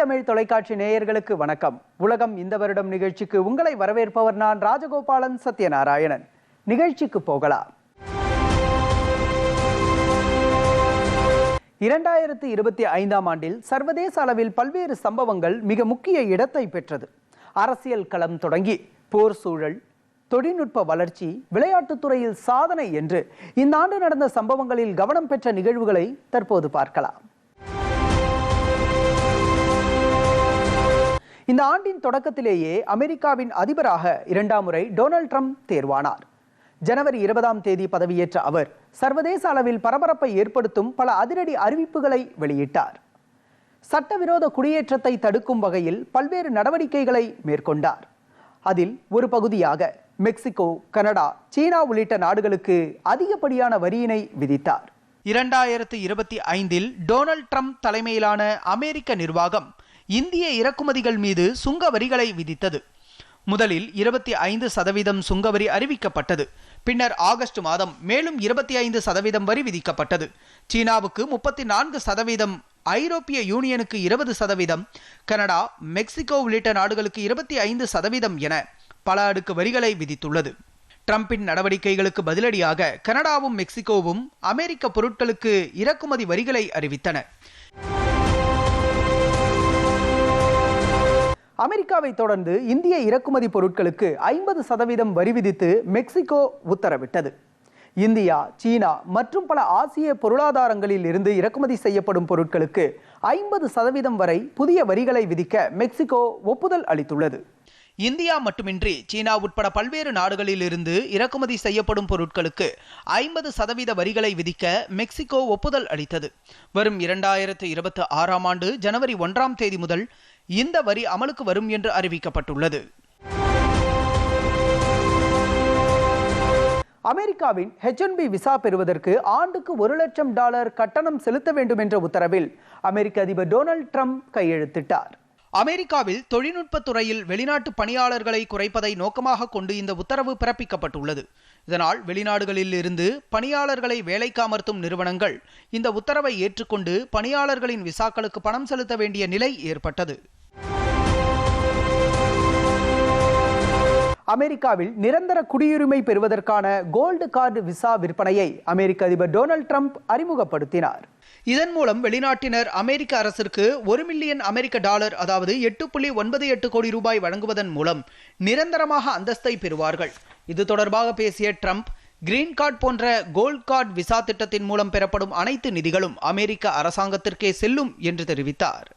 தமிழ் தொலைக்காட்சி நேயர்களுக்கு வணக்கம். உலகம் இந்த வருடம் நிகழ்ச்சிக்கு உங்களை வரவேற்பவர் நான் ராஜகோபாலன் சத்யநாராயணன். நிகழ்ச்சிக்கு போகலாம். இரண்டாயிரத்து இருபத்தி ஐந்தாம் ஆண்டில் சர்வதேச அளவில் பல்வேறு சம்பவங்கள் மிக முக்கிய இடத்தை பெற்றது. அரசியல் களம் தொடங்கி போர் சூழல் தொழில்நுட்ப வளர்ச்சி விளையாட்டுத்துறையில் சாதனை என்று இந்த ஆண்டு நடந்த சம்பவங்களில் கவனம் பெற்ற நிகழ்வுகளை தற்போது பார்க்கலாம். இந்த ஆண்டின் தொடக்கத்திலேயே அமெரிக்காவின் அதிபராக இரண்டாம் முறை டொனால்ட் ட்ரம்ப் தேர்வானார். ஜனவரி இருபதாம் தேதி பதவியேற்ற அவர் சர்வதேச அளவில் பரபரப்பை ஏற்படுத்தும் பல அதிரடி அறிவிப்புகளை வெளியிட்டார். சட்டவிரோத குடியேற்றத்தை தடுக்கும் வகையில் பல்வேறு நடவடிக்கைகளை மேற்கொண்டார். அதில் ஒரு பகுதியாக மெக்சிகோ கனடா சீனா உள்ளிட்ட நாடுகளுக்கு அதிகப்படியான வரியினை விதித்தார். இரண்டாயிரத்து இருபத்தி ஐந்தில் டொனால்ட் ட்ரம்ப் தலைமையிலான அமெரிக்க நிர்வாகம் இந்திய இறக்குமதிகள் மீது சுங்க வரிகளை விதித்தது. முதலில் இருபத்தி ஐந்து சதவீதம் சுங்கவரி அறிவிக்கப்பட்டது. பின்னர் ஆகஸ்ட் மாதம் மேலும் இருபத்தி ஐந்து சதவீதம் வரி விதிக்கப்பட்டது. சீனாவுக்கு முப்பத்தி நான்கு சதவீதம் ஐரோப்பிய யூனியனுக்கு இருபது சதவீதம் கனடா மெக்சிகோ உள்ளிட்ட நாடுகளுக்கு இருபத்தி ஐந்து சதவீதம் என பல அடுக்கு வரிகளை விதித்துள்ளது. ட்ரம்பின் நடவடிக்கைகளுக்கு பதிலடியாக கனடாவும் மெக்சிகோவும் அமெரிக்க பொருட்களுக்கு இறக்குமதி வரிகளை அறிவித்தன. அமெரிக்காவை தொடர்ந்து இந்திய இறக்குமதி பொருட்களுக்கு ஐம்பது சதவீதம் வரி விதித்து மெக்சிகோ உத்தரவிட்டது. இந்தியா சீனா மற்றும் பல ஆசிய பொருளாதாரங்களில் இருந்து இறக்குமதி செய்யப்படும் பொருட்களுக்கு ஐம்பது சதவீதம் வரை புதிய வரிகளை விதிக்க மெக்சிகோ ஒப்புதல் அளித்துள்ளது. இந்தியா மட்டுமின்றி சீனா உட்பட பல்வேறு நாடுகளில் இருந்து இறக்குமதி செய்யப்படும் பொருட்களுக்கு ஐம்பது சதவீத வரிகளை விதிக்க மெக்சிகோ ஒப்புதல் அளித்தது. வரும் இரண்டாயிரத்து இருபத்தி ஆறாம் ஆண்டு ஜனவரி ஒன்றாம் தேதி முதல் இந்த வரி அமலுக்கு வரும் என்று அறிவிக்கப்பட்டுள்ளது. அமெரிக்காவின் ஹெச்என்பி விசா பெறுவதற்கு ஆண்டுக்கு ஒரு லட்சம் டாலர் கட்டணம் செலுத்த வேண்டும் என்ற உத்தரவில் அமெரிக்க அதிபர் டொனால்ட் ட்ரம்ப் கையெழுத்திட்டார். அமெரிக்காவில் தொழில்நுட்பத் துறையில் வெளிநாட்டு பணியாளர்களை குறைப்பதை நோக்கமாக கொண்டு இந்த உத்தரவு பிறப்பிக்கப்பட்டுள்ளது. இதனால் வெளிநாடுகளில் இருந்து பணியாளர்களை வேலைக்கு அமர்த்தும் நிறுவனங்கள் இந்த உத்தரவை ஏற்றுக்கொண்டு பணியாளர்களின் விசாக்களுக்கு பணம் செலுத்த வேண்டிய நிலை ஏற்பட்டது. அமெரிக்காவில் நிரந்தர குடியுரிமை பெறுவதற்கான கோல்டு கார்டு விசா விற்பனையை அமெரிக்க அதிபர் டொனால்ட் ட்ரம்ப் அறிமுகப்படுத்தினார். இதன் மூலம் வெளிநாட்டினர் அமெரிக்க அரசிற்கு ஒரு மில்லியன் அமெரிக்க டாலர் அதாவது எட்டு புள்ளி ஒன்பது எட்டு கோடி ரூபாய் வழங்குவதன் மூலம் நிரந்தரமாக அந்தஸ்தை பெறுவார்கள். இது தொடர்பாக பேசிய ட்ரம்ப் கிரீன் கார்டு போன்ற கோல்ட் கார்டு விசா திட்டத்தின் மூலம் பெறப்படும் அனைத்து நிதிகளும் அமெரிக்க அரசாங்கத்திற்கே செல்லும் என்று தெரிவித்தார்.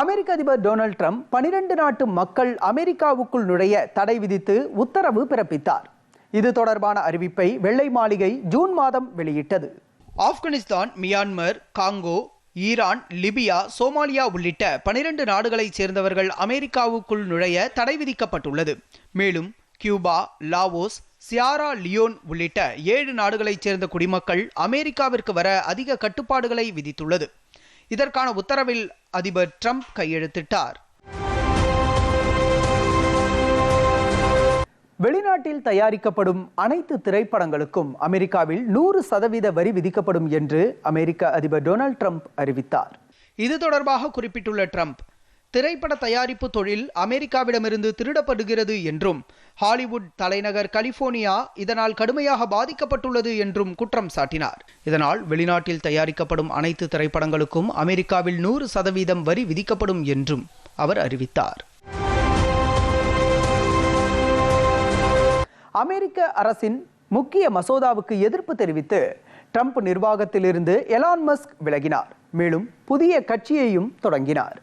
அமெரிக்க அதிபர் டொனால்ட் ட்ரம்ப் பனிரெண்டு நாட்டு மக்கள் அமெரிக்காவுக்குள் நுழைய தடை விதித்து உத்தரவு பிறப்பித்தார். இது தொடர்பான அறிவிப்பை வெள்ளை மாளிகை ஜூன் மாதம் வெளியிட்டது. Afghanistan Myanmar Congo Iran Libya Somalia உள்ளிட்ட பனிரெண்டு நாடுகளைச் சேர்ந்தவர்கள் அமெரிக்காவுக்குள் நுழைய தடை விதிக்கப்பட்டுள்ளது. மேலும் கியூபா லாவோஸ் சியாரா லியோன் உள்ளிட்ட ஏழு நாடுகளைச் சேர்ந்த குடிமக்கள் அமெரிக்காவிற்கு வர அதிக கட்டுப்பாடுகளை விதித்துள்ளது. இதற்கான உத்தரவில் அதிபர் ட்ரம்ப் கையெழுத்திட்டார். வெளிநாட்டில் தயாரிக்கப்படும் அனைத்து திரைப்படங்களுக்கும் அமெரிக்காவில் நூறு சதவீத வரி விதிக்கப்படும் என்று அமெரிக்க அதிபர் டொனால்ட் ட்ரம்ப் அறிவித்தார். இது தொடர்பாக குறிப்பிட்டுள்ள ட்ரம்ப் திரைப்பட தயாரிப்பு தொழில் அமெரிக்காவிடமிருந்து திருடப்படுகிறது என்றும் ஹாலிவுட் தலைநகர் கலிபோர்னியா இதனால் கடுமையாக பாதிக்கப்பட்டுள்ளது என்றும் குற்றம் சாட்டினார். இதனால் வெளிநாட்டில் தயாரிக்கப்படும் அனைத்து திரைப்படங்களுக்கும் அமெரிக்காவில் நூறு சதவீதம் வரி விதிக்கப்படும் என்றும் அவர் அறிவித்தார். அமெரிக்க அரசின் முக்கிய மசோதாவுக்கு எதிர்ப்பு தெரிவித்து ட்ரம்ப் நிர்வாகத்திலிருந்து எலான் மஸ்க் விலகினார். மேலும் புதிய கட்சியையும் தொடங்கினார்.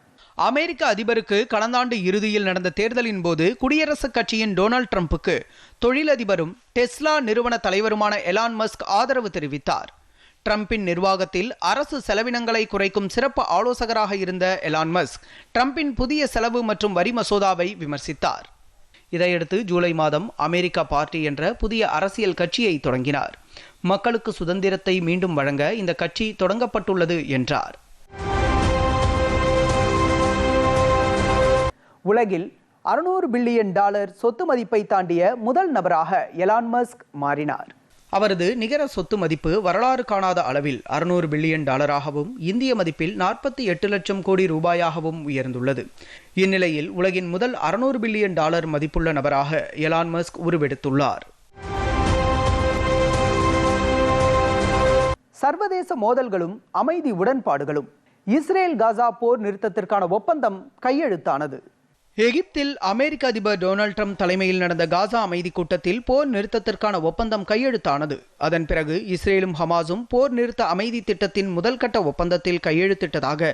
அமெரிக்க அதிபருக்கு கடந்த ஆண்டு இறுதியில் நடந்த தேர்தலின் போது குடியரசுக் கட்சியின் டொனால்ட் ட்ரம்புக்கு தொழிலதிபரும் டெஸ்லா நிறுவன தலைவருமான எலான் மஸ்க் ஆதரவு தெரிவித்தார். ட்ரம்பின் நிர்வாகத்தில் அரசு செலவினங்களை குறைக்கும் சிறப்பு ஆலோசகராக இருந்த எலான் மஸ்க் ட்ரம்பின் புதிய செலவு மற்றும் வரி மசோதாவை விமர்சித்தார். இதையடுத்து ஜூலை மாதம் அமெரிக்கா பார்ட்டி என்ற புதிய அரசியல் கட்சியை தொடங்கினார். மக்களுக்கு சுதந்திரத்தை மீண்டும் வழங்க இந்த கட்சி தொடங்கப்பட்டுள்ளது என்றார். உலகில் அறுநூறு பில்லியன் டாலர் சொத்து மதிப்பை தாண்டிய முதல் நபராக எலான் மஸ்க் மாறினார். அவரது நிகர சொத்து மதிப்பு வரலாறு காணாத அளவில் அறுநூறு பில்லியன் டாலராகவும் இந்திய மதிப்பில் நாற்பத்தி எட்டு லட்சம் கோடி ரூபாயாகவும் உயர்ந்துள்ளது. இந்நிலையில் உலகின் முதல் அறுநூறு பில்லியன் டாலர் மதிப்புள்ள நபராக எலான் மஸ்க் உருவெடுத்துள்ளார். சர்வதேச மோதல்களும் அமைதி உடன்பாடுகளும் இஸ்ரேல் காசா போர் நிறுத்தத்திற்கான ஒப்பந்தம் கையெழுத்தானது. எகிப்தில் அமெரிக்க அதிபர் டொனால்ட் ட்ரம்ப் தலைமையில் நடந்த காசா அமைதி கூட்டத்தில் போர் நிறுத்தத்திற்கான ஒப்பந்தம் கையெழுத்தானது. அதன் பிறகு இஸ்ரேலும் ஹமாஸும் போர் நிறுத்த அமைதி திட்டத்தின் முதல் கட்ட ஒப்பந்தத்தில் கையெழுத்திட்டதாக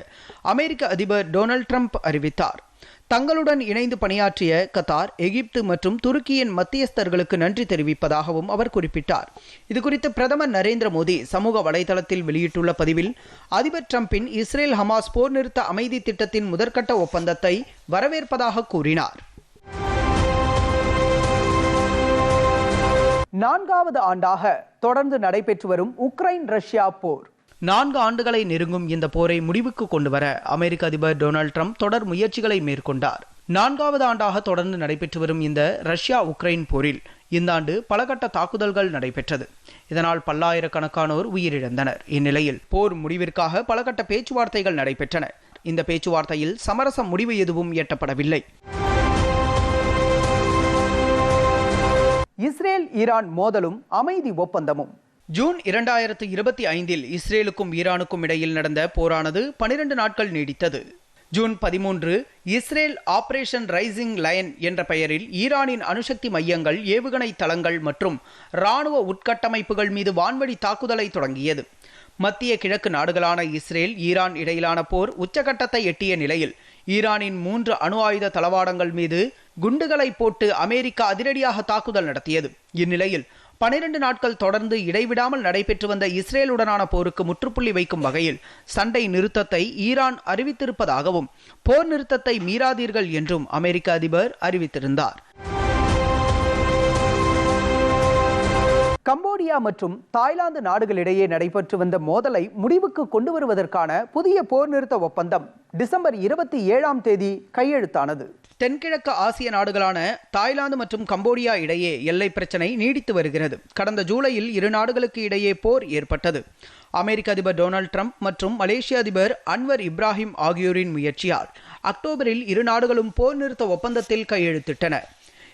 அமெரிக்க அதிபர் டொனால்ட் ட்ரம்ப் அறிவித்தார். தங்களுடன் இணைந்து பணியாற்றிய கத்தார் எகிப்து மற்றும் துருக்கியின் மத்தியஸ்தர்களுக்கு நன்றி தெரிவிப்பதாகவும் அவர் குறிப்பிட்டார். இதுகுறித்து பிரதமர் நரேந்திர மோடி சமூக வலைதளத்தில் வெளியிட்டுள்ள பதிவில் அதிபர் டிரம்பின் இஸ்ரேல் ஹமாஸ் போர் நிறுத்த அமைதி திட்டத்தின் முதற்கட்ட ஒப்பந்தத்தை வரவேற்பதாக கூறினார். நான்காவது ஆண்டாக தொடர்ந்து நடைபெற்று வரும் உக்ரைன் ரஷ்யா போர். நான்கு ஆண்டுகளை நெருங்கும் இந்த போரை முடிவுக்கு கொண்டு வர அமெரிக்க அதிபர் டொனால்ட் ட்ரம்ப் தொடர் முயற்சிகளை மேற்கொண்டார். நான்காவது ஆண்டாக தொடர்ந்து நடைபெற்று வரும் இந்த ரஷ்யா உக்ரைன் போரில் இந்த ஆண்டு பல கட்ட தாக்குதல்கள் நடைபெற்றது. இதனால் பல்லாயிரக்கணக்கானோர் உயிரிழந்தனர். இந்நிலையில் போர் முடிவிற்காக பல கட்ட பேச்சுவார்த்தைகள் நடைபெற்றன. இந்த பேச்சுவார்த்தையில் சமரச முடிவு எதுவும் எட்டப்படவில்லை. இஸ்ரேல் ஈரான் மோதலும் அமைதி ஒப்பந்தமும். ஜூன் இரண்டாயிரத்து இருபத்தி ஐந்தில் இஸ்ரேலுக்கும் ஈரானுக்கும் இடையில் நடந்த போரானது பனிரெண்டு நாட்கள் நீடித்தது. ஜூன் பதிமூன்று இஸ்ரேல் ஆபரேஷன் ரைசிங் லயன் என்ற பெயரில் ஈரானின் அணுசக்தி மையங்கள் ஏவுகணை தளங்கள் மற்றும் இராணுவ உட்கட்டமைப்புகள் மீது வான்வழி தாக்குதலை தொடங்கியது. மத்திய கிழக்கு நாடுகளான இஸ்ரேல் ஈரான் இடையிலான போர் உச்சகட்டத்தை எட்டிய நிலையில் ஈரானின் மூன்று அணு ஆயுத தளவாடங்கள் மீது குண்டுகளை போட்டு அமெரிக்கா அதிரடியாக தாக்குதல் நடத்தியது. இந்நிலையில் பனிரெண்டு நாட்கள் தொடர்ந்து இடைவிடாமல் நடைபெற்று வந்த இஸ்ரேலுடனான போருக்கு முற்றுப்புள்ளி வைக்கும் வகையில் சண்டை நிறுத்தத்தை ஈரான் அறிவித்திருப்பதாகவும் போர் நிறுத்தத்தை மீறாதீர்கள் என்றும் அமெரிக்க அதிபர் அறிவித்திருந்தார். கம்போடியா மற்றும் தாய்லாந்து நாடுகளிடையே நடைபெற்று வந்த மோதலை முடிவுக்கு கொண்டு வருவதற்கான புதிய போர் நிறுத்த ஒப்பந்தம் டிசம்பர் இருபத்தி ஏழாம் தேதி கையெழுத்தானது. தென்கிழக்கு ஆசிய நாடுகளான தாய்லாந்து மற்றும் கம்போடியா இடையே எல்லை பிரச்சினை நீடித்து வருகிறது. கடந்த ஜூலையில் இரு நாடுகளுக்கு இடையே போர் ஏற்பட்டது. அமெரிக்க அதிபர் டொனால்ட் ட்ரம்ப் மற்றும் மலேசிய அதிபர் அன்வர் இப்ராஹிம் ஆகியோரின் முயற்சியால் அக்டோபரில் இரு நாடுகளும் போர் நிறுத்த ஒப்பந்தத்தில் கையெழுத்திட்டன.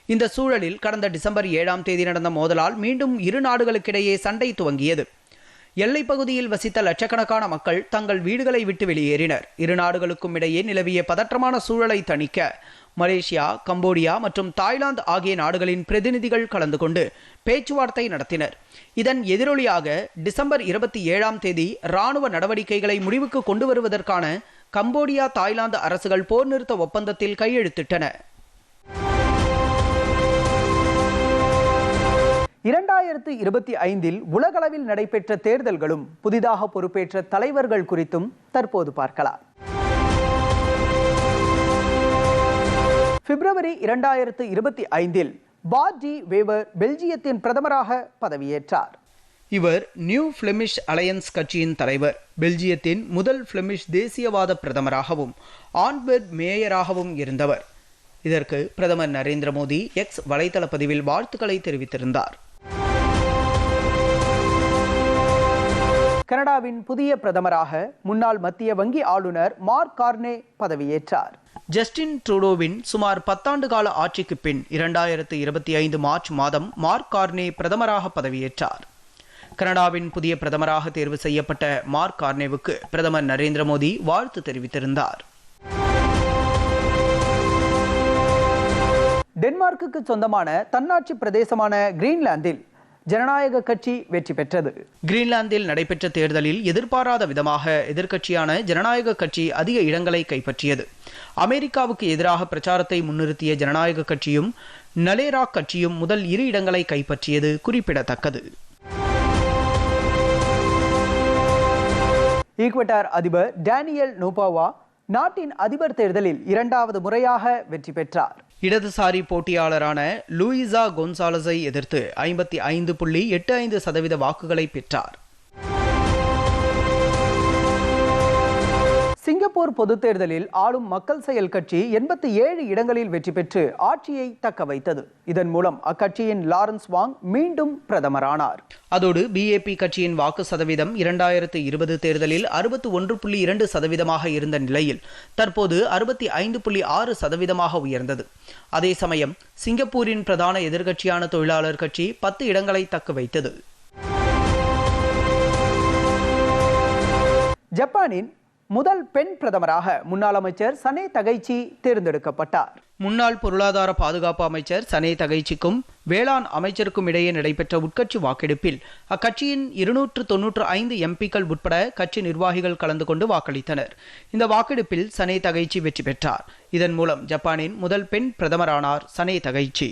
இந்த சூழலில் கடந்த டிசம்பர் ஏழாம் தேதி நடந்த மோதலால் மீண்டும் இரு நாடுகளுக்கிடையே சண்டை துவங்கியது. எல்லைப் பகுதியில் வசித்த லட்சக்கணக்கான மக்கள் தங்கள் வீடுகளை விட்டு வெளியேறினர். இரு நாடுகளுக்கும் இடையே நிலவிய பதற்றமான சூழலை தணிக்க மலேசியா கம்போடியா மற்றும் தாய்லாந்து ஆகிய நாடுகளின் பிரதிநிதிகள் கலந்து கொண்டு பேச்சுவார்த்தை நடத்தினர். இதன் எதிரொலியாக டிசம்பர் இருபத்தி ஏழாம் தேதி ராணுவ நடவடிக்கைகளை முடிவுக்கு கொண்டு வருவதற்கான கம்போடியா தாய்லாந்து அரசுகள் போர் நிறுத்த ஒப்பந்தத்தில் கையெழுத்திட்டன. இரண்டாயிரத்து இருபத்தி ஐந்தில் உலகளவில் நடைபெற்ற தேர்தல்களும் புதிதாக பொறுப்பேற்ற தலைவர்கள் குறித்தும் தற்போது பார்க்கலாம். பிப்ரவரி இரண்டாயிரத்து இருபத்தி ஐந்தில் பாடி வேவர் பெல்ஜியத்தின் பிரதமராக பதவியேற்றார். இவர் நியூ பிளெமிஷ் அலையன்ஸ் கட்சியின் தலைவர் பெல்ஜியத்தின் முதல் பிளெமிஷ் தேசியவாத பிரதமராகவும் ஆன்பெர்ட் மேயராகவும் இருந்தவர். இதற்கு பிரதமர் நரேந்திர மோடி எக்ஸ் வலைதள பதிவில் வாழ்த்துக்களை தெரிவித்திருந்தார். கனடாவின் புதிய பிரதமராக முன்னாள் மத்திய வங்கி ஆளுநர் மார்க் கார்னே பதவியேற்றார். ஜஸ்டின் ட்ரூடோவின் சுமார் பத்தாண்டு கால ஆட்சிக்கு பின் இரண்டாயிரத்து இருபத்தி ஐந்து மார்ச் மாதம் மார்க் கார்னே பிரதமராக பதவியேற்றார். கனடாவின் புதிய பிரதமராக தேர்வு செய்யப்பட்ட மார்க் கார்னேவுக்கு பிரதமர் நரேந்திர மோடி வாழ்த்து தெரிவித்திருந்தார். டென்மார்க்குக்கு சொந்தமான தன்னாட்சி பிரதேசமான கிரீன்லாந்தில் ஜனநாயக கட்சி வெற்றி பெற்றது. கிரீன்லாந்தில் நடைபெற்ற தேர்தலில் எதிர்பாராத விதமாக எதிர்க்கட்சியான ஜனநாயக கட்சி அதிக இடங்களை கைப்பற்றியது. அமெரிக்காவுக்கு எதிராக பிரச்சாரத்தை முன்னிறுத்திய ஜனநாயக கட்சியும் நலேராக் கட்சியும் முதல் இரு இடங்களை கைப்பற்றியது குறிப்பிடத்தக்கது. ஈக்வட்டார் அதிபர் டேனியல் நோபாவா நாட்டின் அதிபர் தேர்தலில் இரண்டாவது முறையாக வெற்றி பெற்றார். இடதுசாரி போட்டியாளரான லூயிசா கொன்சாலஸை எதிர்த்து ஐம்பத்தி ஐந்து புள்ளி எட்டு ஐந்து சதவீத வாக்குகளை பெற்றார். சிங்கப்பூர் பொதுத் தேர்தலில் ஆளும் மக்கள் செயல் கட்சி எண்பத்தி ஏழு இடங்களில் வெற்றி பெற்று ஆட்சியை தக்க வைத்தது. இதன் மூலம் அக்கட்சியின் லாரன்ஸ் வாங் மீண்டும் பிரதமரானார். அதோடு பிஏபி கட்சியின் வாக்கு சதவீதம் இரண்டாயிரத்து இருபது தேர்தலில் அறுபத்தி ஒன்று புள்ளி இரண்டு சதவீதமாக இருந்த நிலையில் தற்போது அறுபத்தி ஐந்து புள்ளி ஆறு சதவீதமாக உயர்ந்தது. அதே சமயம் சிங்கப்பூரின் பிரதான எதிர்க்கட்சியான தொழிலாளர் கட்சி பத்து இடங்களை தக்க வைத்தது. ஜப்பானின் முதல் பெண் பிரதமராக முன்னாள் அமைச்சர் சனே தகைச்சி தேர்ந்தெடுக்கப்பட்டார். முன்னாள் பொருளாதார பாதுகாப்பு அமைச்சர் சனே தகைச்சிக்கும் வேளாண் அமைச்சருக்கும் இடையே நடைபெற்ற உட்கட்சி வாக்கெடுப்பில் அக்கட்சியின் இருநூற்று தொன்னூற்று ஐந்து எம்பிக்கள் உட்பட கட்சி நிர்வாகிகள் கலந்து கொண்டு வாக்களித்தனர். இந்த வாக்கெடுப்பில் சனே தகைச்சி வெற்றி பெற்றார். இதன் மூலம் ஜப்பானின் முதல் பெண் பிரதமரானார் சனே தகைச்சி.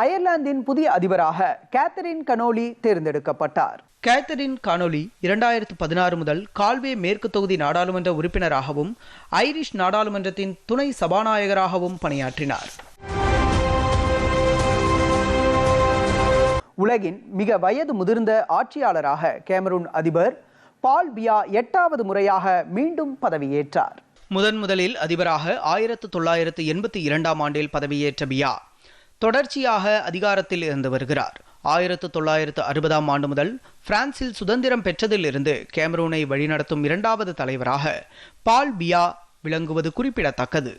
அயர்லாந்தின் புதிய அதிபராக கேத்தரின் கனோலி தேர்ந்தெடுக்கப்பட்டார். கேத்தரின் கானோலி இரண்டாயிரத்து பதினாறு முதல் கால்வே மேற்கு தொகுதி நாடாளுமன்ற உறுப்பினராகவும் ஐரிஷ் நாடாளுமன்றத்தின் துணை சபாநாயகராகவும் பணியாற்றினார். உலகின் மிக வயது முதிர்ந்த ஆட்சியாளராக கேமரூன் அதிபர் பால் பியா எட்டாவது முறையாக மீண்டும் பதவியேற்றார். முதன் முதலில் அதிபராக ஆயிரத்து தொள்ளாயிரத்து எண்பத்தி இரண்டாம் ஆண்டில் பதவியேற்ற பியா தொடர்ச்சியாக அதிகாரத்தில் இருந்து வருகிறார். ஆயிரத்து தொள்ளாயிரத்து அறுபதாம் ஆண்டு முதல் பிரான்சில் சுதந்திரம் பெற்றதிலிருந்து கேமரூனை வழிநடத்தும் இரண்டாவது தலைவராக பால் பியா விளங்குவது குறிப்பிடத்தக்கது.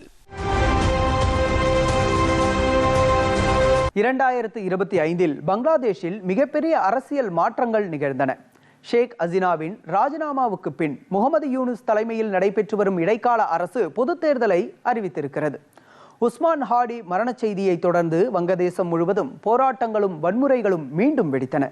இரண்டாயிரத்து இருபத்தி ஐந்தில் பங்களாதேஷில் மிகப்பெரிய அரசியல் மாற்றங்கள் நிகழ்ந்தன. ஷேக் அசினாவின் ராஜினாமாவுக்கு பின் முகமது யூனுஸ் தலைமையில் நடைபெற்று வரும் இடைக்கால அரசு பொதுத் தேர்தலை அறிவித்திருக்கிறது. உஸ்மான் ஹாடி மரணச் செய்தியை தொடர்ந்து வங்கதேசம் முழுவதும் போராட்டங்களும் வன்முறைகளும் மீண்டும் வெடித்தன.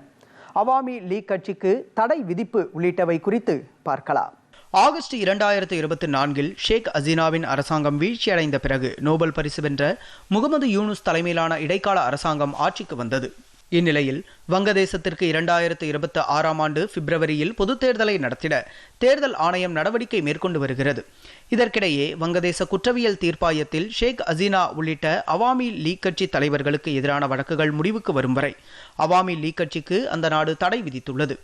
அவாமி லீக் கட்சிக்கு தடை விதிப்பு உள்ளிட்டவை குறித்து பார்க்கலாம். ஆகஸ்ட் இரண்டாயிரத்து இருபத்தி நான்கில் ஷேக் ஹசீனாவின் அரசாங்கம் வீழ்ச்சியடைந்த பிறகு நோபல் பரிசு வென்ற முகமது யூனுஸ் தலைமையிலான இடைக்கால அரசாங்கம் ஆட்சிக்கு வந்தது. இந்நிலையில் வங்கதேசத்திற்கு இரண்டாயிரத்து இருபத்தி ஆறாம் ஆண்டு பிப்ரவரியில் பொதுத் தேர்தலை நடத்திட தேர்தல் ஆணையம் நடவடிக்கை மேற்கொண்டு வருகிறது. இதற்கிடையே வங்கதேச குற்றவியல் தீர்ப்பாயத்தில் ஷேக் அசீனா உள்ளிட்ட அவாமி லீக் கட்சி தலைவர்களுக்கு எதிரான வழக்குகள் முடிவுக்கு வரும் வரை அவாமி லீக் கட்சிக்கு அந்த நாடு தடை விதித்துள்ளது.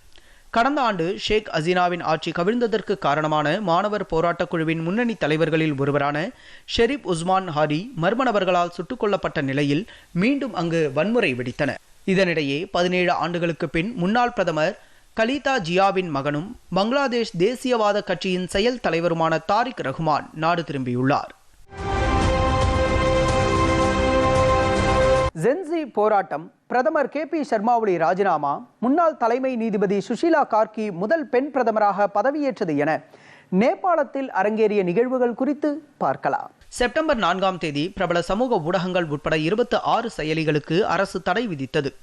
கடந்த ஆண்டு ஷேக் அசீனாவின் ஆட்சி கவிழ்ந்ததற்கு காரணமான மாணவர் போராட்டக் குழுவின் முன்னணி தலைவர்களில் ஒருவரான ஷெரீப் உஸ்மான் ஹாரி மர்ம நபர்களால் சுட்டுக் கொல்லப்பட்ட நிலையில் மீண்டும் அங்கு வன்முறை வெடித்தன இதனிடையே பதினேழு ஆண்டுகளுக்கு பின் முன்னாள் பிரதமர் கலீதா ஜியாவின் மகனும் பங்களாதேஷ் தேசியவாத கட்சியின் செயல் தலைவருமான தாரிக் ரஹ்மான் நாடு திரும்பியுள்ளார். ஜென்சி போராட்டம் பிரதமர் கே பி சர்மா ராஜினாமா முன்னாள் தலைமை நீதிபதி சுஷீலா கார்கி முதல் பெண் பிரதமராக பதவியேற்றது என நேபாளத்தில் அரங்கேறிய நிகழ்வுகள் குறித்து பார்க்கலாம். செப்டம்பர் நான்காம் தேதி பிரபல சமூக ஊடகங்கள் உட்பட இருபத்தி ஆறு செயலிகளுக்கு அரசு தடை விதித்தது.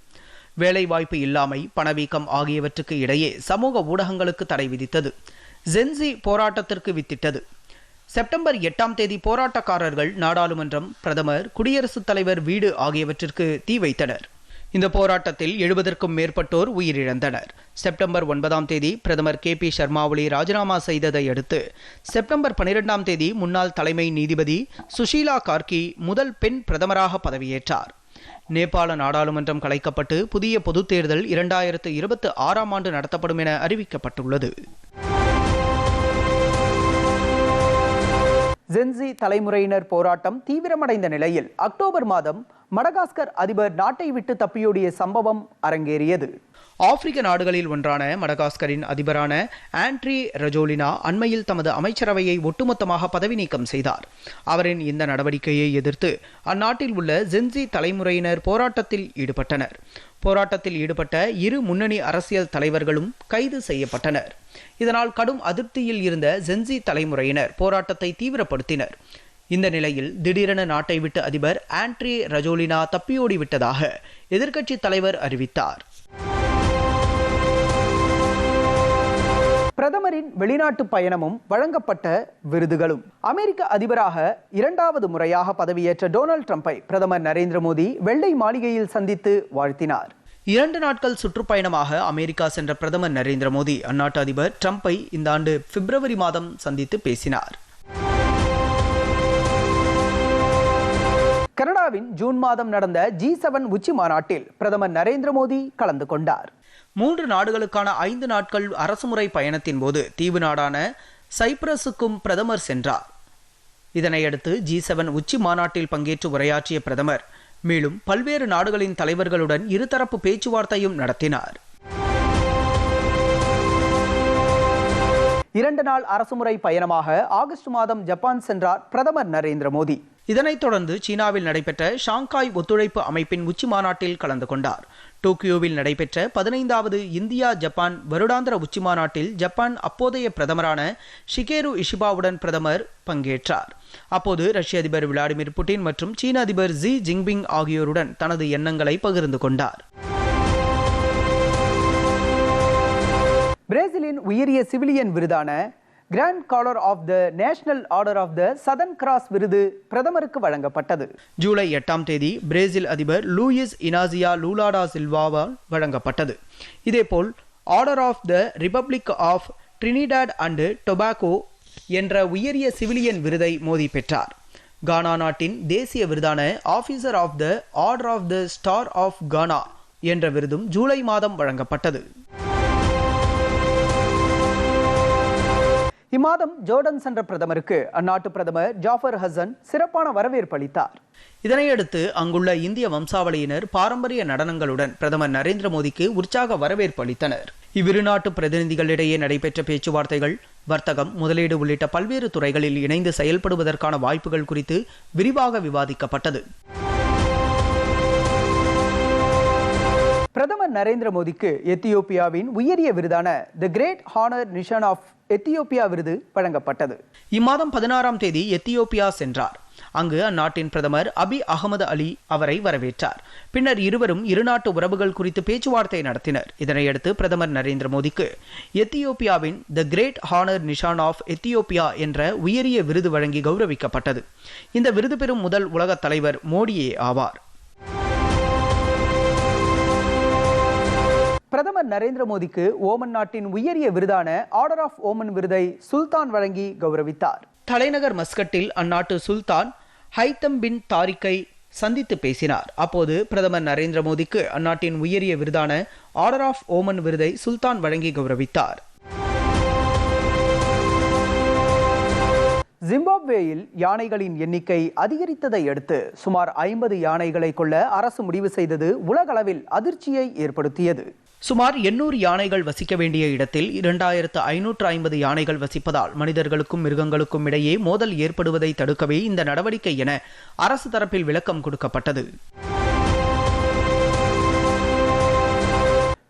வேலைவாய்ப்பு இல்லாமை பணவீக்கம் ஆகியவற்றுக்கு இடையே சமூக ஊடகங்களுக்கு தடை விதித்தது. ஜென்சி போராட்டத்திற்கு வித்திட்டது. செப்டம்பர் எட்டாம் தேதி போராட்டக்காரர்கள் நாடாளுமன்றம் பிரதமர் குடியரசுத் தலைவர் வீடு ஆகியவற்றிற்கு தீ வைத்தனர். இந்த போராட்டத்தில் எழுபதற்கும் மேற்பட்டோர் உயிரிழந்தனர். செப்டம்பர் ஒன்பதாம் தேதி பிரதமர் கே பி சர்மா ஒலி ராஜினாமா செய்ததை அடுத்து செப்டம்பர் பனிரெண்டாம் தேதி முன்னாள் தலைமை நீதிபதி சுஷீலா கார்கி முதல் பெண் பிரதமராக பதவியேற்றார். நேபாள நாடாளுமன்றம் கலைக்கப்பட்டு புதிய பொதுத் தேர்தல் இரண்டாயிரத்து இருபத்தி ஆறாம் ஆண்டு நடத்தப்படும் என அறிவிக்கப்பட்டுள்ளது. ஜென்சி தலைமுறையினர் போராட்டம் தீவிரமடைந்த நிலையில் அக்டோபர் மாதம் மடகாஸ்கர் அதிபர் நாட்டை விட்டு தப்பியோடிய சம்பவம் அரங்கேறியது. ஆப்பிரிக்க நாடுகளில் ஒன்றான மடகாஸ்கரின் அதிபரான ஆண்ட்ரி ரஜோலினா அண்மையில் தமது அமைச்சரவையை ஒட்டுமொத்தமாக பதவி நீக்கம் செய்தார். அவரின் இந்த நடவடிக்கையை எதிர்த்து அந்நாட்டில் உள்ள ஜென்சி தலைமுறையினர் போராட்டத்தில் ஈடுபட்டனர். போராட்டத்தில் ஈடுபட்ட இரு முன்னணி அரசியல் தலைவர்களும் கைது செய்யப்பட்டனர். இதனால் கடும் அதிருப்தியில் இருந்த ஜென்சி தலைமுறையினர் போராட்டத்தை தீவிரப்படுத்தினர். இந்த நிலையில் திடீரென நாட்டை விட்டு அதிபர் ஆண்ட்ரி ரஜோலினா தப்பியோடி விட்டதாக எதிர்க்கட்சி தலைவர் அறிவித்தார். பிரதமரின் வெளிநாட்டு பயணமும் வழங்கப்பட்ட விருதுகளும். அமெரிக்க அதிபராக இரண்டாவது முறையாக பதவியேற்ற டொனால்டு ட்ரம்பை பிரதமர் நரேந்திர மோடி வெள்ளை மாளிகையில் சந்தித்து வாழ்த்தினார். இரண்டு நாட்கள் சுற்றுப்பயணமாக அமெரிக்கா சென்ற பிரதமர் நரேந்திர மோடி அந்நாட்டு அதிபர் ட்ரம்பை இந்த ஆண்டு பிப்ரவரி மாதம் சந்தித்து பேசினார். கனடாவின் ஜூன் மாதம் நடந்த ஜி செவன் உச்சி மாநாட்டில் பிரதமர் நரேந்திர மோடி கலந்து கொண்டார். மூன்று நாடுகளுக்கான ஐந்து நாட்கள் அரசுமுறை பயணத்தின் போது தீவு நாடான சைப்ரஸுக்கும் பிரதமர் சென்றார். இதனையடுத்து ஜி செவன் உச்சி மாநாட்டில் பங்கேற்று உரையாற்றிய பிரதமர் மேலும் பல்வேறு நாடுகளின் தலைவர்களுடன் இருதரப்பு பேச்சுவார்த்தையும் நடத்தினார். இரண்டு நாள் அரசுமுறை பயணமாக ஆகஸ்ட் மாதம் ஜப்பான் சென்றார் பிரதமர் நரேந்திர மோடி. இதனைத் தொடர்ந்து சீனாவில் நடைபெற்ற ஷாங்காய் ஒத்துழைப்பு அமைப்பின் உச்சி மாநாட்டில் கலந்து கொண்டார். டோக்கியோவில் நடைபெற்ற பதினைந்தாவது இந்தியா ஜப்பான் வருடாந்திர உச்சி மாநாட்டில் ஜப்பான் அப்போதைய பிரதமரான ஷிகேரு இஷிபாவுடன் பிரதமர் பங்கேற்றார். அப்போது ரஷ்ய அதிபர் விளாடிமிர் புட்டின் மற்றும் சீன அதிபர் ஜி ஜிங்பிங் ஆகியோருடன் தனது எண்ணங்களை பகிர்ந்து கொண்டார். பிரேசிலின் உயரிய சிவிலியன் விருதான Grand Collar of the National Order of the Southern Cross விருது பிரதமருக்கு வழங்கப்பட்டது. ஜூலை எட்டாம் தேதி பிரேசில் அதிபர் லூயிஸ் இனாசியா லூலாடா சில்வாவால் வழங்கப்பட்டது. இதேபோல் Order of the Republic of Trinidad and Tobago என்ற உயரிய சிவிலியன் விருதை மோதி பெற்றார். கானா நாட்டின் தேசிய விருதான Officer of the Order of the Star of Ghana என்ற விருதும் ஜூலை மாதம் வழங்கப்பட்டது. இம்மாதம் ஜோர்டன் சென்ற பிரதமருக்கு அந்நாட்டு பிரதமர் ஜாஃபர் ஹசன் சிறப்பான வரவேற்பு அளித்தார். இதனையடுத்து அங்குள்ள இந்திய வம்சாவளியினர் பாரம்பரிய நடனங்களுடன் பிரதமர் நரேந்திர மோடிக்கு உற்சாக வரவேற்பு அளித்தனர். இவ்விரு நாட்டு பிரதிநிதிகளிடையே நடைபெற்ற பேச்சுவார்த்தைகள் வர்த்தகம் முதலீடு உள்ளிட்ட பல்வேறு துறைகளில் இணைந்து செயல்படுவதற்கான வாய்ப்புகள் குறித்து விரிவாக விவாதிக்கப்பட்டது. பிரதமர் நரேந்திர மோடிக்கு எத்தியோப்பியாவின் உயரிய விருதான the Great Honour Nishan of Ethiopia விருது வழங்கப்பட்டது. இம்மாதம் பதினாறாம் தேதி எத்தியோப்பியா சென்றார். அங்கு அந்நாட்டின் பிரதமர் அபி அகமது அலி அவரை வரவேற்றார். பின்னர் இருவரும் இருநாட்டு உறவுகள் குறித்து பேச்சுவார்த்தை நடத்தினர். இதனையடுத்து பிரதமர் நரேந்திர மோடிக்கு எத்தியோப்பியாவின் the Great Honour Nishan of Ethiopia என்ற உயரிய விருது வழங்கி கௌரவிக்கப்பட்டது. இந்த விருது பெறும் முதல் உலகத் தலைவர் மோடியே ஆவார். பிரதமர் நரேந்திர மோடிக்கு ஓமன் நாட்டின் உயரிய விருதான ஆர்டர் ஆஃப் ஓமன் விருதை சுல்தான் வழங்கி கௌரவித்தார். தலைநகர் மஸ்கட்டில் அந்நாட்டு சுல்தான் ஹைத்தம் பின் தாரிக்கை சந்தித்து பேசினார். அப்போது பிரதமர் நரேந்திர மோடிக்கு அந்நாட்டின் உயரிய விருதான ஆர்டர் ஆஃப் ஓமன் விருதை சுல்தான் வழங்கி கௌரவித்தார். ஜிம்பாப்வேயில் யானைகளின் எண்ணிக்கை அதிகரித்ததை அடுத்து சுமார் ஐம்பது யானைகளை கொள்ள அரசு முடிவு செய்தது உலகளவில் அதிர்ச்சியை ஏற்படுத்தியது. சுமார் எண்ணூறு யானைகள் வசிக்க வேண்டிய இடத்தில் இரண்டாயிரத்து ஐநூற்று ஐம்பது யானைகள் வசிப்பதால் மனிதர்களுக்கும் மிருகங்களுக்கும் இடையே மோதல் ஏற்படுவதை தடுக்கவே இந்த நடவடிக்கை என அரசு தரப்பில் விளக்கம் கொடுக்கப்பட்டது.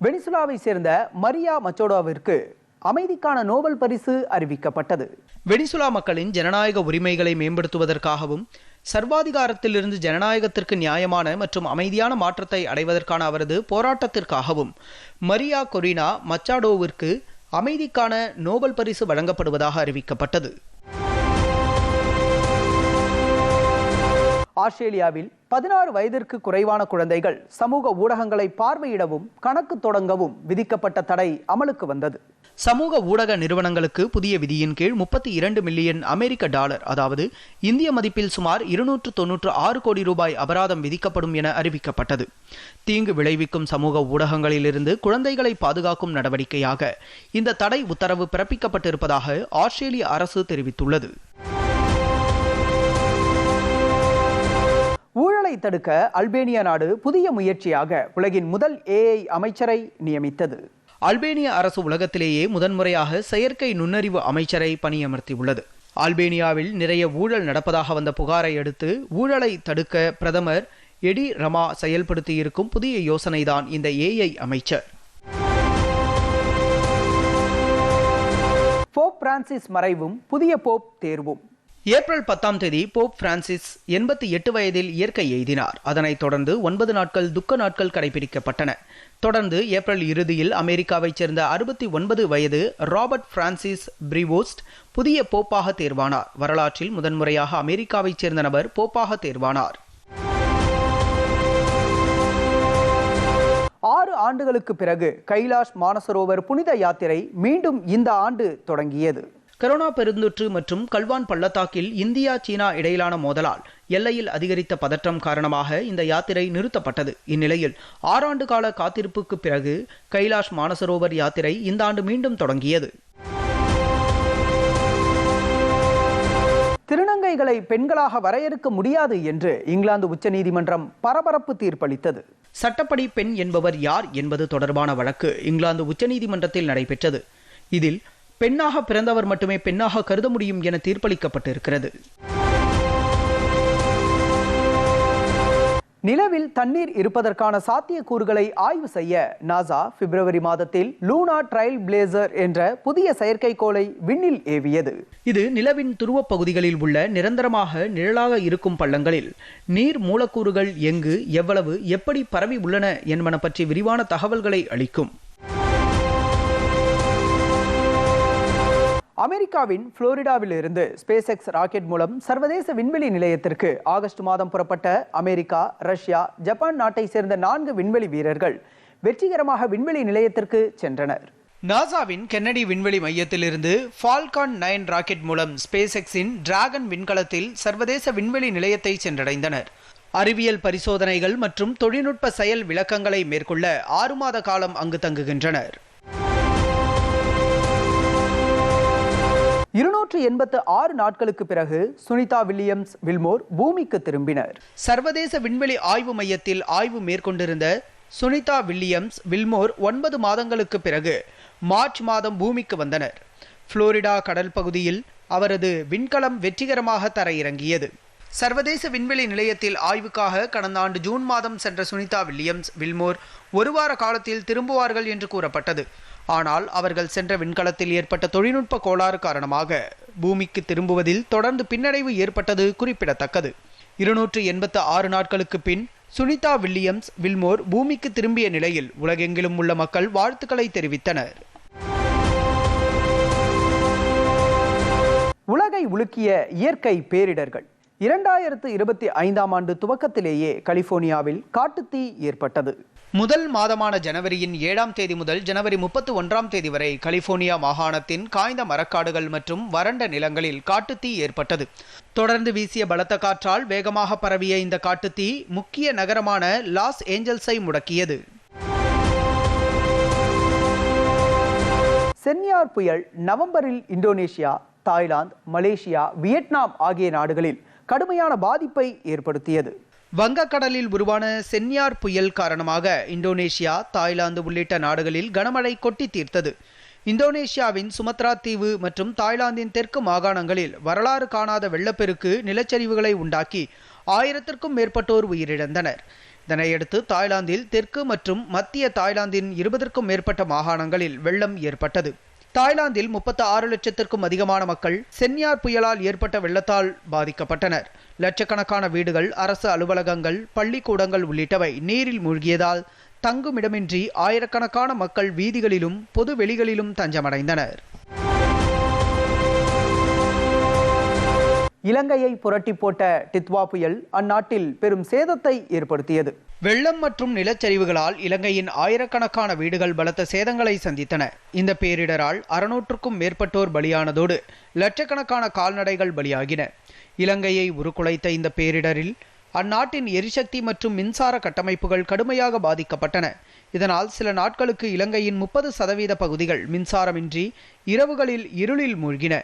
வெனிசுலாவை சேர்ந்த மரியா மச்சோடோவிற்கு அமைதிக்கான நோபல் பரிசு அறிவிக்கப்பட்டது. வெனிசுலா மக்களின் ஜனநாயக உரிமைகளை மேம்படுத்துவதற்காகவும் சர்வாதிகாரத்திலிருந்து ஜனநாயகத்திற்கு நியாயமான மற்றும் அமைதியான மாற்றத்தை அடைவதற்கான அவரது போராட்டத்திற்காகவும் மரியா கொரினா மச்சாடோவிற்கு அமைதிக்கான நோபல் பரிசு வழங்கப்படுவதாக அறிவிக்கப்பட்டது. ஆஸ்திரேலியாவில் பதினாறு வயதிற்கு குறைவான குழந்தைகள் சமூக ஊடகங்களை பார்வையிடவும் கணக்கு தொடங்கவும் விதிக்கப்பட்ட தடை அமலுக்கு வந்தது. சமூக ஊடக நிறுவனங்களுக்கு புதிய விதியின் கீழ் முப்பத்தி இரண்டு மில்லியன் அமெரிக்க டாலர் அதாவது இந்திய மதிப்பில் சுமார் இருநூற்று தொன்னூற்று ஆறு கோடி ரூபாய் அபராதம் விதிக்கப்படும் என அறிவிக்கப்பட்டது. தீங்கு விளைவிக்கும் சமூக ஊடகங்களிலிருந்து குழந்தைகளை பாதுகாக்கும் நடவடிக்கையாக இந்த தடை உத்தரவு பிறப்பிக்கப்பட்டிருப்பதாக ஆஸ்திரேலிய அரசு தெரிவித்துள்ளது. ஊழலை தடுக்க அல்பேனியா நாடு புதிய முயற்சியாக உலகின் முதல் ஏஐ அமைச்சரை நியமித்தது. அல்பேனிய அரசு உலகத்திலேயே முதன்முறையாக செயற்கை நுண்ணறிவு அமைச்சரை பணியமர்த்தியுள்ளது. அல்பேனியாவில் நிறைய ஊழல் நடப்பதாக வந்த புகாரை அடுத்து ஊழலை தடுக்க பிரதமர் எடி ரமா செயல்படுத்தியிருக்கும் புதிய யோசனைதான் இந்த ஏஐ அமைச்சர். போப் பிரான்சிஸ் மறைவும் புதிய போப் தேர்வும். ஏப்ரல் பத்தாம் தேதி போப் பிரான்சிஸ் எண்பத்தி எட்டு வயதில் இயற்கை எய்தினார். அதனைத் தொடர்ந்து ஒன்பது நாட்கள் துக்க நாட்கள் கடைபிடிக்கப்பட்டன. தொடர்ந்து ஏப்ரல் இறுதியில் அமெரிக்காவைச் சேர்ந்த அறுபத்தி ஒன்பது வயது ராபர்ட் பிரான்சிஸ் பிரிவோஸ்ட் புதிய போப்பாக தேர்வானார். வரலாற்றில் முதன்முறையாக அமெரிக்காவைச் சேர்ந்த நபர் போப்பாக தேர்வானார். ஆறு ஆண்டுகளுக்கு பிறகு கைலாஷ் மானசரோவர் புனித யாத்திரை மீண்டும் இந்த ஆண்டு தொடங்கியது. கரோனா பெருந்தொற்று மற்றும் கல்வான் பள்ளத்தாக்கில் இந்தியா சீனா இடையிலான மோதலால் எல்லையில் அதிகரித்த பதற்றம் காரணமாக இந்த யாத்திரை நிறுத்தப்பட்டது. இந்நிலையில் ஆறாண்டு கால காத்திருப்புக்கு பிறகு கைலாஷ் மானசரோவர் யாத்திரை இந்த ஆண்டு மீண்டும் தொடங்கியது. திருநங்கைகளை பெண்களாக வரையறுக்க முடியாது என்று இங்கிலாந்து உச்சநீதிமன்றம் பரபரப்பு தீர்ப்பளித்தது. சட்டப்படி பெண் என்பவர் யார் என்பது தொடர்பான வழக்கு இங்கிலாந்து உச்சநீதிமன்றத்தில் நடைபெற்றது. இதில் பெண்ணாக பிறந்தவர் மட்டுமே பெண்ணாக கருத முடியும் என தீர்ப்பளிக்கப்பட்டிருக்கிறது. நிலவில் தண்ணீர் இருப்பதற்கான சாத்தியக்கூறுகளை ஆய்வு செய்ய நாசா பிப்ரவரி மாதத்தில் லூனா ட்ரைல் பிளேசர் என்ற புதிய செயற்கைக்கோளை விண்ணில் ஏவியது. இது நிலவின் துருவப் பகுதிகளில் உள்ள நிரந்தரமாக நிழலாக இருக்கும் பள்ளங்களில் நீர் மூலக்கூறுகள் எங்கு எவ்வளவு எப்படி பரவி உள்ளன என்பன பற்றி விரிவான தகவல்களை அளிக்கும். அமெரிக்காவின் புளோரிடாவில் இருந்து ஸ்பேஸ் எக்ஸ் ராக்கெட் மூலம் சர்வதேச விண்வெளி நிலையத்திற்கு ஆகஸ்ட் மாதம் புறப்பட்ட அமெரிக்கா ரஷ்யா ஜப்பான் நாட்டை சேர்ந்த நான்கு விண்வெளி வீரர்கள் வெற்றிகரமாக விண்வெளி நிலையத்திற்கு சென்றனர். நாசாவின் கென்னடி விண்வெளி மையத்திலிருந்து ஃபால்கான் நைன் ராக்கெட் மூலம் ஸ்பேஸ் எக்ஸின் டிராகன் விண்கலத்தில் சர்வதேச விண்வெளி நிலையத்தை சென்றடைந்தனர். அறிவியல் பரிசோதனைகள் மற்றும் தொழில்நுட்ப செயல் விளக்கங்களை மேற்கொள்ள ஆறு மாத காலம் அங்கு தங்குகின்றனர். இருநூற்று எண்பத்து ஆறு நாட்களுக்கு பிறகு சுனிதா வில்லியம்ஸ் வில்மோர் பூமிக்கு திரும்பினர். சர்வதேச விண்வெளி ஆய்வு மையத்தில் ஆய்வு மேற்கொண்டிருந்த சுனிதா வில்லியம்ஸ் வில்மோர் ஒன்பது மாதங்களுக்கு பிறகு மார்ச் மாதம் பூமிக்கு வந்தனர். புளோரிடா கடல் பகுதியில் அவரது விண்கலம் வெற்றிகரமாக தரையிறங்கியது. சர்வதேச விண்வெளி நிலையத்தில் ஆய்வுக்காக கடந்த ஆண்டு ஜூன் மாதம் சென்ற சுனிதா வில்லியம்ஸ் வில்மோர் ஒரு வார காலத்தில் திரும்புவார்கள் என்று கூறப்பட்டது. ஆனால் அவர்கள் சென்ற விண்கலத்தில் ஏற்பட்ட தொழில்நுட்ப கோளாறு காரணமாக பூமிக்கு திரும்புவதில் தொடர்ந்து பின்னடைவு ஏற்பட்டது குறிப்பிடத்தக்கது. இருநூற்று எண்பத்து ஆறு நாட்களுக்கு பின் சுனிதா வில்லியம்ஸ் வில்மோர் பூமிக்கு திரும்பிய நிலையில் உலகெங்கிலும் உள்ள மக்கள் வாழ்த்துக்களை தெரிவித்தனர். உலகை உலுக்கிய இயற்கை பேரிடர்கள். இரண்டாயிரத்து இருபத்தி ஐந்தாம் ஆண்டு துவக்கத்திலேயே கலிபோர்னியாவில் காட்டுத்தீ ஏற்பட்டது. முதல் மாதமான ஜனவரியின் ஏழாம் தேதி முதல் ஜனவரி முப்பத்து ஒன்றாம் தேதி வரை கலிபோர்னியா மாகாணத்தின் காய்ந்த மரக்காடுகள் மற்றும் வறண்ட நிலங்களில் காட்டுத்தீ ஏற்பட்டது. தொடர்ந்து வீசிய பலத்த காற்றால் வேகமாக பரவிய இந்த காட்டுத்தீ முக்கிய நகரமான லாஸ் ஏஞ்சல்ஸை முடக்கியது. சென்யார் புயல் நவம்பரில் இந்தோனேஷியா தாய்லாந்து மலேசியா வியட்நாம் ஆகிய நாடுகளில் கடுமையான பாதிப்பை ஏற்படுத்தியது. வங்கக்கடலில் உருவான சென்யார் புயல் காரணமாக இந்தோனேஷியா தாய்லாந்து உள்ளிட்ட நாடுகளில் கனமழை கொட்டி தீர்த்தது. இந்தோனேஷியாவின் சுமத்ரா தீவு மற்றும் தாய்லாந்தின் தெற்கு மாகாணங்களில் வரலாறு காணாத வெள்ளப்பெருக்கு நிலச்சரிவுகளை உண்டாக்கி ஆயிரத்திற்கும் மேற்பட்டோர் உயிரிழந்தனர். இதனையடுத்து தாய்லாந்தில் தெற்கு மற்றும் மத்திய தாய்லாந்தின் இருபதற்கும் மேற்பட்ட மாகாணங்களில் வெள்ளம் ஏற்பட்டது. தாய்லாந்தில் முப்பத்தி ஆறு லட்சத்திற்கும் அதிகமான மக்கள் சென்யார் புயலால் ஏற்பட்ட வெள்ளத்தால் பாதிக்கப்பட்டனர். லட்சக்கணக்கான வீடுகள் அரசு அலுவலகங்கள் பள்ளிக்கூடங்கள் உள்ளிட்டவை நீரில் மூழ்கியதால் தங்குமிடமின்றி ஆயிரக்கணக்கான மக்கள் வீதிகளிலும் பொது வெளிகளிலும் தஞ்சமடைந்தனர். இலங்கையை புரட்டி போட்ட டித்வா புயல் அந்நாட்டில் பெரும் சேதத்தை ஏற்படுத்தியது. வெள்ளம் மற்றும் நிலச்சரிவுகளால் இலங்கையின் ஆயிரக்கணக்கான வீடுகள் பலத்த சேதங்களை சந்தித்தன. இந்த பேரிடரால் அறுநூற்றுக்கும் மேற்பட்டோர் பலியானதோடு லட்சக்கணக்கான கால்நடைகள் பலியாகின. இலங்கையை உருக்குலைத்த இந்த பேரிடரில் அந்நாட்டின் எரிசக்தி மற்றும் மின்சார கட்டமைப்புகள் கடுமையாக பாதிக்கப்பட்டன. இதனால் சில நாட்களுக்கு இலங்கையின் முப்பது சதவீத பகுதிகள் மின்சாரமின்றி இரவுகளில் இருளில் மூழ்கின.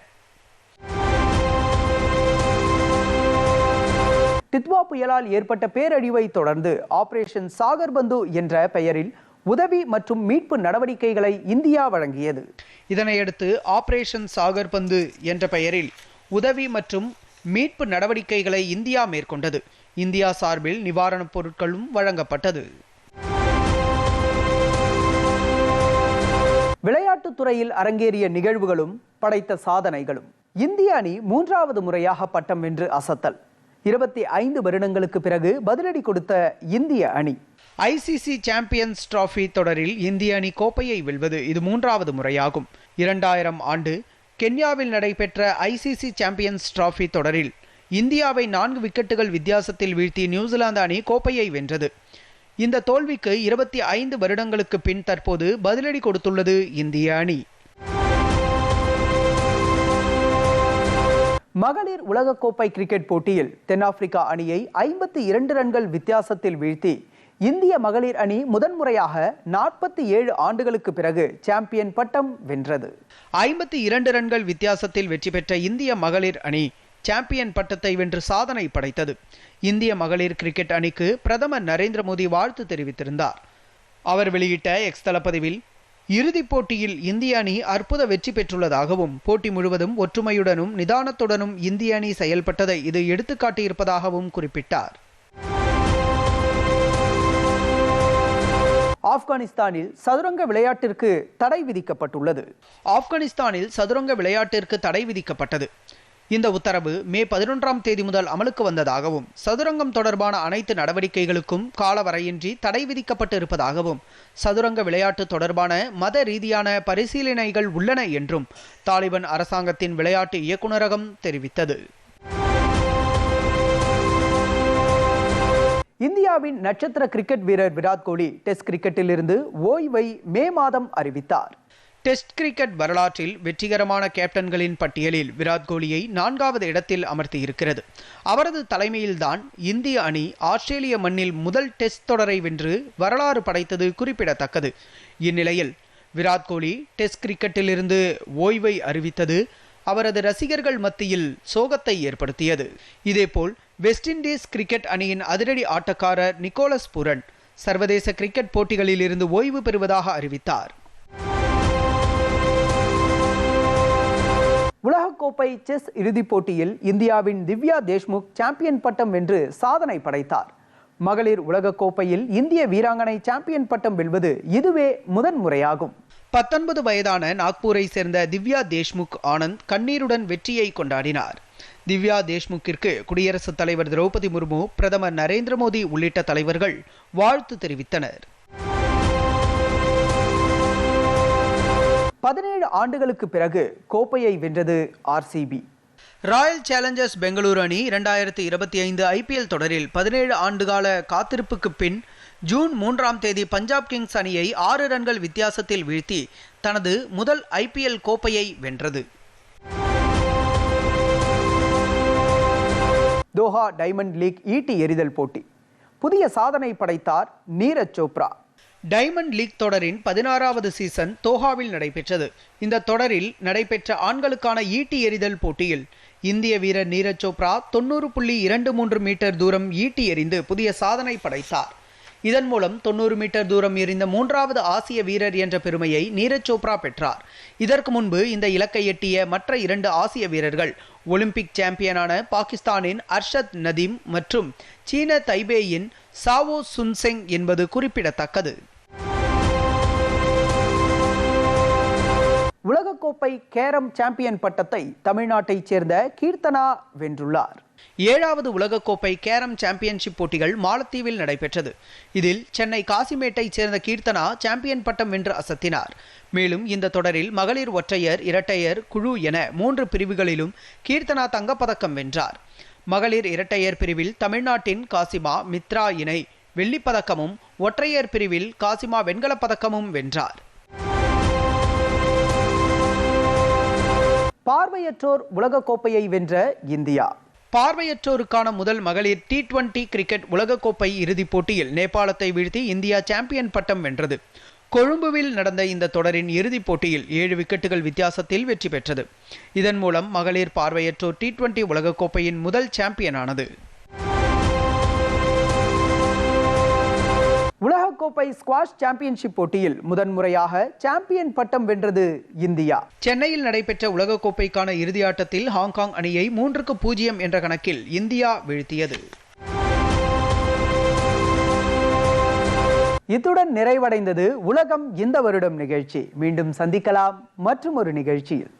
டித்வா புயலால் ஏற்பட்ட பேரழிவை தொடர்ந்து ஆபரேஷன் சாகர் பந்து என்ற பெயரில் உதவி மற்றும் மீட்பு நடவடிக்கைகளை இந்தியா வழங்கியது. இதனையடுத்து ஆபரேஷன் சாகர் பந்து என்ற பெயரில் உதவி மற்றும் மீட்பு நடவடிக்கைகளை இந்தியா மேற்கொண்டது. இந்தியா சார்பில் நிவாரணப் பொருட்களும் வழங்கப்பட்டது. விளையாட்டுத் துறையில் அரங்கேறிய நிகழ்வுகளும் படைத்த சாதனைகளும். இந்திய அணி மூன்றாவது முறையாக பட்டம் வென்று அசத்தல். இருபத்தி ஐந்து வருடங்களுக்கு பிறகு பதிலடி கொடுத்த இந்திய அணி. ஐசிசி சாம்பியன்ஸ் டிராபி தொடரில் இந்திய அணி கோப்பையை வெல்வது இது மூன்றாவது முறையாகும். இரண்டாயிரம் ஆண்டு கென்யாவில் நடைபெற்ற ஐசிசி சாம்பியன்ஸ் டிராஃபி தொடரில் இந்தியாவை நான்கு விக்கெட்டுகள் வித்தியாசத்தில் வீழ்த்தி நியூசிலாந்து அணி கோப்பையை வென்றது. இந்த தோல்விக்கு இருபத்தி ஐந்து வருடங்களுக்கு பின் தற்போது பதிலடி கொடுத்துள்ளது இந்திய அணி. மகளிர் உலகக்கோப்பை கிரிக்கெட் போட்டியில் தென்னாப்பிரிக்கா அணியை ஐம்பத்தி இரண்டு ரன்கள் வித்தியாசத்தில் வீழ்த்தி இந்திய மகளிர் அணி முதன்முறையாக நாற்பத்தி ஏழு ஆண்டுகளுக்கு பிறகு சாம்பியன் பட்டம் வென்றது. ஐம்பத்தி இரண்டு ரன்கள் வித்தியாசத்தில் வெற்றி பெற்ற இந்திய மகளிர் அணி சாம்பியன் பட்டத்தை வென்று சாதனை படைத்தது. இந்திய மகளிர் கிரிக்கெட் அணிக்கு பிரதமர் நரேந்திர மோடி வாழ்த்து தெரிவித்திருந்தார். அவர் வெளியிட்ட எக்ஸ் தளப்பதிவில் இறுதிப் போட்டியில் இந்திய அணி அற்புத வெற்றி பெற்றுள்ளதாகவும் போட்டி முழுவதும் ஒற்றுமையுடனும் நிதானத்துடனும் இந்திய அணி செயல்பட்டதை இது எடுத்துக்காட்டியிருப்பதாகவும் குறிப்பிட்டார். ஆப்கானிஸ்தானில் சதுரங்க விளையாட்டிற்கு தடை விதிக்கப்பட்டுள்ளது. ஆப்கானிஸ்தானில் சதுரங்க விளையாட்டிற்கு தடை விதிக்கப்பட்டது. இந்த உத்தரவு மே பதினொன்றாம் தேதி முதல் அமலுக்கு வந்ததாகவும் சதுரங்கம் தொடர்பான அனைத்து நடவடிக்கைகளுக்கும் காலவரையின்றி தடை விதிக்கப்பட்டு இருப்பதாகவும் சதுரங்க விளையாட்டு தொடர்பான மத ரீதியான பரிசீலனைகள் உள்ளன என்றும் தாலிபன் அரசாங்கத்தின் விளையாட்டு இயக்குநரகம் தெரிவித்தது. இந்தியாவின் நட்சத்திர கிரிக்கெட் வீரர் விராட் கோலி டெஸ்ட் கிரிக்கெட்டில் இருந்து ஓய்வை மே மாதம் அறிவித்தார். டெஸ்ட் கிரிக்கெட் வரலாற்றில் வெற்றிகரமான கேப்டன்களின் பட்டியலில் விராட் கோலியை நான்காவது இடத்தில் அமர்த்தியிருக்கிறது. அவரது தலைமையில்தான் இந்திய அணி ஆஸ்திரேலிய மண்ணில் முதல் டெஸ்ட் தொடரை வென்று வரலாறு படைத்தது குறிப்பிடத்தக்கது. இந்நிலையில் விராட் கோலி டெஸ்ட் கிரிக்கெட்டிலிருந்து ஓய்வை அறிவித்தது அவரது ரசிகர்கள் மத்தியில் சோகத்தை ஏற்படுத்தியது. இதேபோல் வெஸ்ட் இண்டீஸ் கிரிக்கெட் அணியின் அதிரடி ஆட்டக்காரர் நிக்கோலஸ் புரன் சர்வதேச கிரிக்கெட் போட்டிகளில் இருந்து ஓய்வு பெறுவதாக அறிவித்தார். உலகக்கோப்பை செஸ் இறுதிப் போட்டியில் இந்தியாவின் திவ்யா தேஷ்முக் சாம்பியன் பட்டம் வென்று சாதனை படைத்தார். மகளிர் உலகக்கோப்பையில் இந்திய வீராங்கனை சாம்பியன் பட்டம் வெல்வது இதுவே முதன்முறையாகும். பத்தொன்பது வயதான நாக்பூரை சேர்ந்த திவ்யா தேஷ்முக் ஆனந்த் கண்ணீருடன் வெற்றியை கொண்டாடினார். திவ்யா தேஷ்முக்கிற்கு குடியரசுத் தலைவர் திரௌபதி முர்மு பிரதமர் நரேந்திர மோடி உள்ளிட்ட தலைவர்கள் வாழ்த்து தெரிவித்தனர். பதினேழு ஆண்டுகளுக்கு பிறகு கோப்பையை வென்றது ஆர்சிபி. ராயல் சேலஞ்சர்ஸ் பெங்களூரு அணி இரண்டாயிரத்தி இருபத்தி ஐந்து ஐபிஎல் தொடரில் பதினேழு ஆண்டுகால காத்திருப்புக்கு பின் ஜூன் மூன்றாம் தேதி பஞ்சாப் கிங்ஸ் அணியை ஆறு ரன்கள் வித்தியாசத்தில் வீழ்த்தி தனது முதல் ஐபிஎல் கோப்பையை வென்றது. தோஹா டைமண்ட் லீக் ஈட்டி எறிதல் போட்டி. புதிய சாதனை படைத்தார் நீரஜ் சோப்ரா. டைமண்ட் லீக் தொடரின் பதினாறாவது சீசன் தோஹாவில் நடைபெற்றது. இந்த தொடரில் நடைபெற்ற ஆண்களுக்கான ஈட்டி எறிதல் போட்டியில் இந்திய வீரர் நீரஜ் சோப்ரா தொண்ணூறு புள்ளி இரண்டு மூன்று மீட்டர் தூரம் ஈட்டி எறிந்து புதிய சாதனை படைத்தார். இதன் மூலம் தொண்ணூறு மீட்டர் தூரம் எறிந்த மூன்றாவது ஆசிய வீரர் என்ற பெருமையை நீரஜ் சோப்ரா பெற்றார். இதற்கு முன்பு இந்த இலக்கை எட்டிய மற்ற இரண்டு ஆசிய வீரர்கள் ஒலிம்பிக் சாம்பியனான பாகிஸ்தானின் அர்ஷத் நதீம் மற்றும் சீன தைபேயின் சாவோ சுன்செங் என்பது குறிப்பிடத்தக்கது. உலகக்கோப்பை கேரம் சாம்பியன் பட்டத்தை தமிழ்நாட்டைச் சேர்ந்த கீர்த்தனா வென்றுள்ளார். ஏழாவது உலகக்கோப்பை கேரம் சாம்பியன்ஷிப் போட்டிகள் மாலத்தீவில் நடைபெற்றது. இதில் சென்னை காசிமேட்டைச் சேர்ந்த கீர்த்தனா சாம்பியன் பட்டம் வென்று அசத்தினார். மேலும் இந்த தொடரில் மகளிர் ஒற்றையர் இரட்டையர் குழு என மூன்று பிரிவுகளிலும் கீர்த்தனா தங்கப்பதக்கம் வென்றார். மகளிர் இரட்டையர் பிரிவில் தமிழ்நாட்டின் காசிமா மித்ரா இணை வெள்ளிப்பதக்கமும் ஒற்றையர் பிரிவில் காசிமா வெண்கலப் பதக்கமும் வென்றார். பார்வையற்றோர் உலகக்கோப்பையை வென்ற இந்தியா. பார்வையற்றோருக்கான முதல் மகளிர் டி டுவெண்டி கிரிக்கெட் உலகக்கோப்பை இறுதிப் போட்டியில் நேபாளத்தை வீழ்த்தி இந்தியா சாம்பியன் பட்டம் வென்றது. கொழும்புவில் நடந்த இந்த தொடரின் இறுதிப் போட்டியில் ஏழு விக்கெட்டுகள் வித்தியாசத்தில் வெற்றி பெற்றது. இதன் மூலம் மகளிர் பார்வையற்றோர் டி டுவெண்டி உலகக்கோப்பையின் முதல் சாம்பியனானது உலகக்கோப்பை ஸ்குவாஷ் சாம்பியன்ஷிப் போட்டியில் முதன்முறையாக சாம்பியன் பட்டம் வென்றது இந்தியா. சென்னையில் நடைபெற்ற உலகக்கோப்பைக்கான இறுதி ஆட்டத்தில் ஹாங்காங் அணியை மூன்றுக்கு பூஜ்ஜியம் என்ற கணக்கில் இந்தியா வீழ்த்தியது. இத்துடன் நிறைவடைந்தது உலகம் இந்த வருடம் நிகழ்ச்சி. மீண்டும் சந்திக்கலாம். மற்றும் ஒரு நிகழ்ச்சியில்.